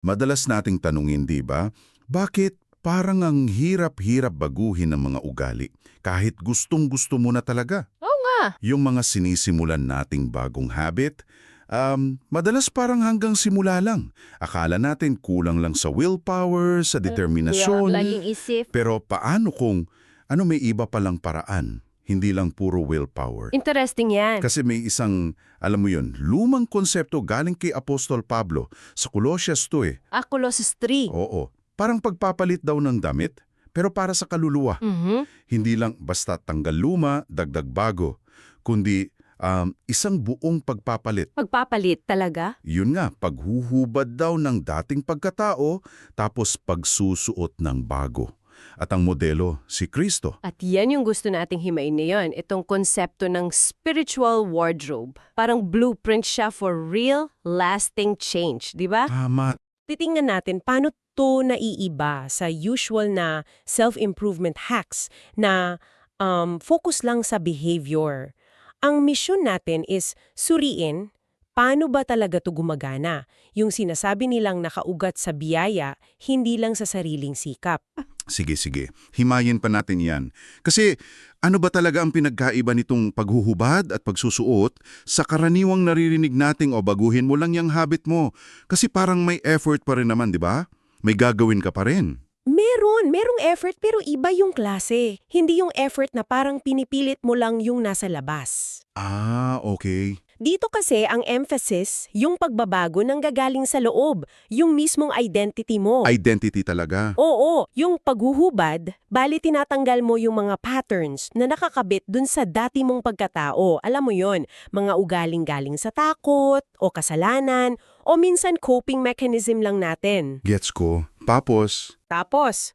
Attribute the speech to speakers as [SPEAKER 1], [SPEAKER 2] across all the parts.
[SPEAKER 1] Madalas nating tanungin, di ba? Bakit parang ang hirap-hirap baguhin ng mga ugali kahit gustong-gusto mo na talaga?
[SPEAKER 2] Oo nga.
[SPEAKER 1] Yung mga sinisimulan nating bagong habit, um, madalas parang hanggang simula lang. Akala natin kulang lang sa willpower, sa determinasyon.
[SPEAKER 2] Laging isip.
[SPEAKER 1] Pero paano kung ano may iba palang paraan? Hindi lang puro willpower.
[SPEAKER 2] Interesting yan.
[SPEAKER 1] Kasi may isang, alam mo yun, lumang konsepto galing kay Apostol Pablo. Sa Colossians to eh.
[SPEAKER 2] Ah, Colossus 3.
[SPEAKER 1] Oo. Parang pagpapalit daw ng damit, pero para sa kaluluwa.
[SPEAKER 2] Mhm.
[SPEAKER 1] Hindi lang basta tanggal luma, dagdag bago, kundi um, isang buong pagpapalit.
[SPEAKER 2] Pagpapalit talaga?
[SPEAKER 1] Yun nga, paghuhubad daw ng dating pagkatao, tapos pagsusuot ng bago. At ang modelo, si Kristo.
[SPEAKER 2] At yan yung gusto nating himayin ngayon, itong konsepto ng spiritual wardrobe. Parang blueprint siya for real, lasting change, di ba?
[SPEAKER 1] Tama.
[SPEAKER 3] titingnan natin paano to naiiba sa usual na self-improvement hacks na um, focus lang sa behavior. Ang mission natin is suriin paano ba talaga to gumagana. Yung sinasabi nilang nakaugat sa biyaya, hindi lang sa sariling sikap.
[SPEAKER 1] Sige, sige. Himayin pa natin yan. Kasi ano ba talaga ang pinagkaiba nitong paghuhubad at pagsusuot sa karaniwang naririnig nating o baguhin mo lang yung habit mo? Kasi parang may effort pa rin naman, di ba? May gagawin ka pa rin.
[SPEAKER 3] Meron, merong effort pero iba yung klase. Hindi yung effort na parang pinipilit mo lang yung nasa labas.
[SPEAKER 1] Ah, okay.
[SPEAKER 3] Dito kasi ang emphasis, yung pagbabago ng gagaling sa loob, yung mismong identity mo.
[SPEAKER 1] Identity talaga.
[SPEAKER 3] Oo, yung paghuhubad, bali tinatanggal mo yung mga patterns na nakakabit dun sa dati mong pagkatao. Alam mo yon, mga ugaling galing sa takot, o kasalanan, o minsan coping mechanism lang natin.
[SPEAKER 1] Gets ko. Tapos,
[SPEAKER 3] Tapos,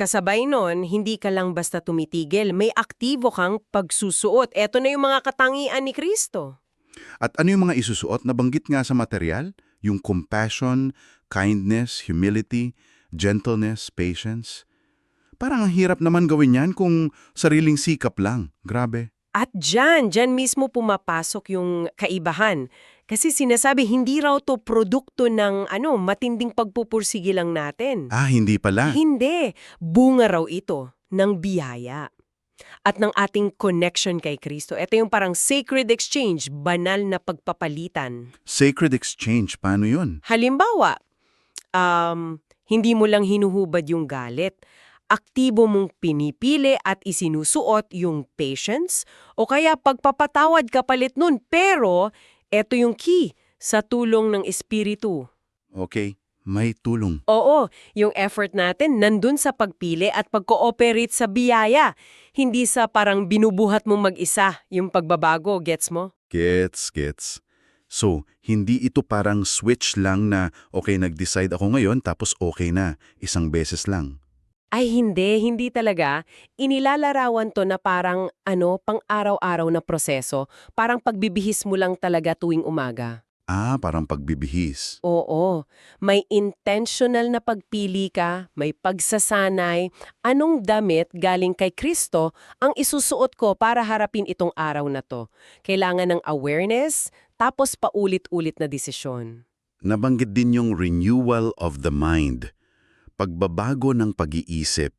[SPEAKER 3] kasabay nun, hindi ka lang basta tumitigil, may aktibo kang pagsusuot. Eto na yung mga katangian ni Kristo.
[SPEAKER 1] At ano yung mga isusuot? Nabanggit nga sa material? Yung compassion, kindness, humility, gentleness, patience. Parang ang hirap naman gawin yan kung sariling sikap lang. Grabe.
[SPEAKER 3] At dyan, dyan mismo pumapasok yung kaibahan. Kasi sinasabi, hindi raw to produkto ng ano, matinding pagpupursige lang natin.
[SPEAKER 1] Ah, hindi pala.
[SPEAKER 3] Hindi. Bunga raw ito ng biyaya. At ng ating connection kay Kristo. Ito yung parang sacred exchange, banal na pagpapalitan.
[SPEAKER 1] Sacred exchange, paano yun?
[SPEAKER 3] Halimbawa, um, hindi mo lang hinuhubad yung galit. Aktibo mong pinipili at isinusuot yung patience o kaya pagpapatawad kapalit nun. Pero, eto yung key sa tulong ng Espiritu.
[SPEAKER 1] Okay, may tulong.
[SPEAKER 3] Oo, yung effort natin nandun sa pagpili at pag-cooperate sa biyaya. Hindi sa parang binubuhat mong mag-isa yung pagbabago, gets mo?
[SPEAKER 1] Gets, gets. So, hindi ito parang switch lang na okay, nag-decide ako ngayon tapos okay na, isang beses lang.
[SPEAKER 3] Ay hindi, hindi talaga. Inilalarawan to na parang ano, pang-araw-araw na proseso. Parang pagbibihis mo lang talaga tuwing umaga.
[SPEAKER 1] Ah, parang pagbibihis.
[SPEAKER 3] Oo, may intentional na pagpili ka, may pagsasanay. Anong damit galing kay Kristo ang isusuot ko para harapin itong araw na to? Kailangan ng awareness, tapos paulit-ulit na desisyon.
[SPEAKER 1] Nabanggit din yung renewal of the mind. Pagbabago ng pag-iisip.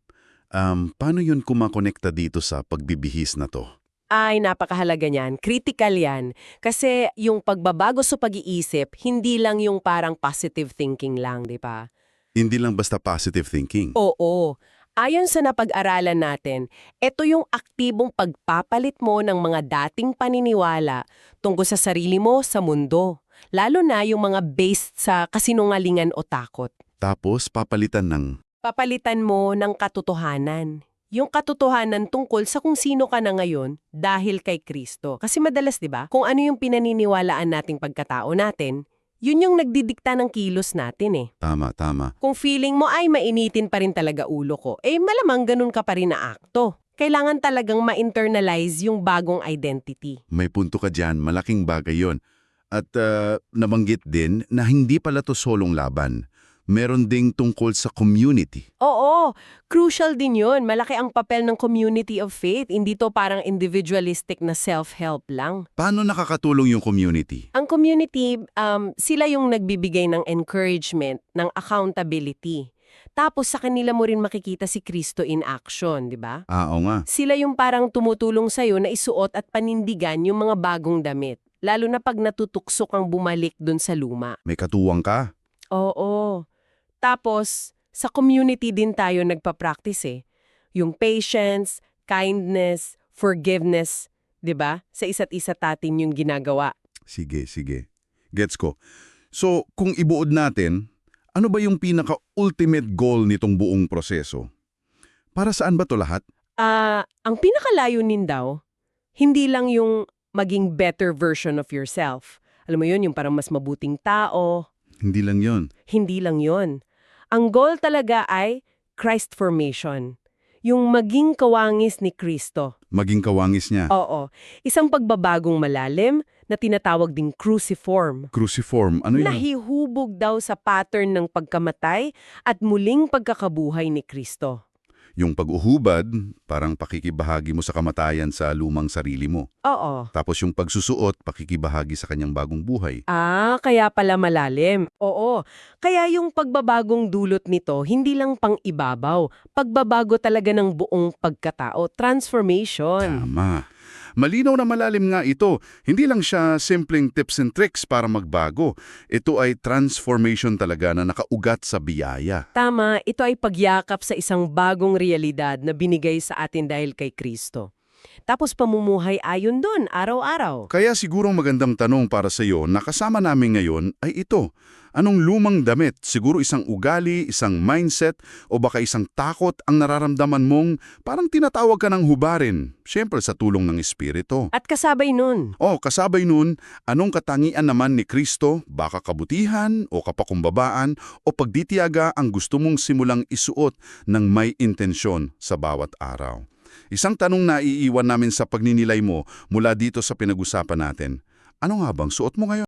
[SPEAKER 1] Um, paano yun kumakonekta dito sa pagbibihis na to?
[SPEAKER 3] Ay, napakahalaga niyan. Critical yan. Kasi yung pagbabago sa pag-iisip, hindi lang yung parang positive thinking lang, di ba?
[SPEAKER 1] Hindi lang basta positive thinking.
[SPEAKER 3] Oo. Ayon sa napag-aralan natin, ito yung aktibong pagpapalit mo ng mga dating paniniwala tungkol sa sarili mo sa mundo. Lalo na yung mga based sa kasinungalingan o takot.
[SPEAKER 1] Tapos papalitan ng
[SPEAKER 3] Papalitan mo ng katotohanan. Yung katotohanan tungkol sa kung sino ka na ngayon dahil kay Kristo. Kasi madalas, di ba, kung ano yung pinaniniwalaan nating pagkatao natin, yun yung nagdidikta ng kilos natin eh.
[SPEAKER 1] tama, tama.
[SPEAKER 3] Kung feeling mo ay mainitin pa rin talaga ulo ko, eh malamang ganun ka pa rin na akto. Kailangan talagang ma-internalize yung bagong identity.
[SPEAKER 1] May punto ka dyan, malaking bagay yon. At uh, nabanggit din na hindi pala to solong laban. Meron ding tungkol sa community.
[SPEAKER 3] Oo, crucial din yun. Malaki ang papel ng community of faith. Hindi to parang individualistic na self-help lang.
[SPEAKER 1] Paano nakakatulong yung community?
[SPEAKER 3] Ang community, um, sila yung nagbibigay ng encouragement, ng accountability. Tapos sa kanila mo rin makikita si Kristo in action, di ba?
[SPEAKER 1] Ah, oo nga.
[SPEAKER 3] Sila yung parang tumutulong sa'yo na isuot at panindigan yung mga bagong damit. Lalo na pag natutuksok ang bumalik dun sa luma.
[SPEAKER 1] May katuwang ka.
[SPEAKER 3] Oo. Tapos, sa community din tayo nagpa-practice eh. Yung patience, kindness, forgiveness, 'di ba? Sa isa't isa tatin yung ginagawa.
[SPEAKER 1] Sige, sige. Gets ko. So, kung ibuod natin, ano ba yung pinaka-ultimate goal nitong buong proseso? Para saan ba to lahat?
[SPEAKER 3] Ah, ang pinakalayunin daw, hindi lang yung maging better version of yourself. Alam mo yun, yung parang mas mabuting tao.
[SPEAKER 1] Hindi lang yon.
[SPEAKER 3] Hindi lang yon. Ang goal talaga ay Christ formation. Yung maging kawangis ni Kristo.
[SPEAKER 1] Maging kawangis niya.
[SPEAKER 3] Oo. Isang pagbabagong malalim na tinatawag ding cruciform.
[SPEAKER 1] Cruciform. Ano yun?
[SPEAKER 3] Nahihubog daw sa pattern ng pagkamatay at muling pagkakabuhay ni Kristo.
[SPEAKER 1] Yung pag-uhubad, parang pakikibahagi mo sa kamatayan sa lumang sarili mo.
[SPEAKER 3] Oo.
[SPEAKER 1] Tapos yung pagsusuot, pakikibahagi sa kanyang bagong buhay.
[SPEAKER 3] Ah, kaya pala malalim. Oo. Kaya yung pagbabagong dulot nito, hindi lang pang ibabaw. Pagbabago talaga ng buong pagkatao. Transformation.
[SPEAKER 1] Tama. Malinaw na malalim nga ito. Hindi lang siya simpleng tips and tricks para magbago. Ito ay transformation talaga na nakaugat sa biyaya.
[SPEAKER 3] Tama, ito ay pagyakap sa isang bagong realidad na binigay sa atin dahil kay Kristo. Tapos pamumuhay ayon doon, araw-araw.
[SPEAKER 1] Kaya siguro magandang tanong para sa iyo na kasama namin ngayon ay ito. Anong lumang damit? Siguro isang ugali, isang mindset, o baka isang takot ang nararamdaman mong parang tinatawag ka ng hubarin, syempre sa tulong ng Espiritu.
[SPEAKER 3] At kasabay nun,
[SPEAKER 1] O kasabay nun, anong katangian naman ni Kristo, baka kabutihan o kapakumbabaan o pagditiyaga ang gusto mong simulang isuot ng may intensyon sa bawat araw? Isang tanong na iiwan namin sa pagninilay mo mula dito sa pinag-usapan natin. Ano nga bang suot mo ngayon?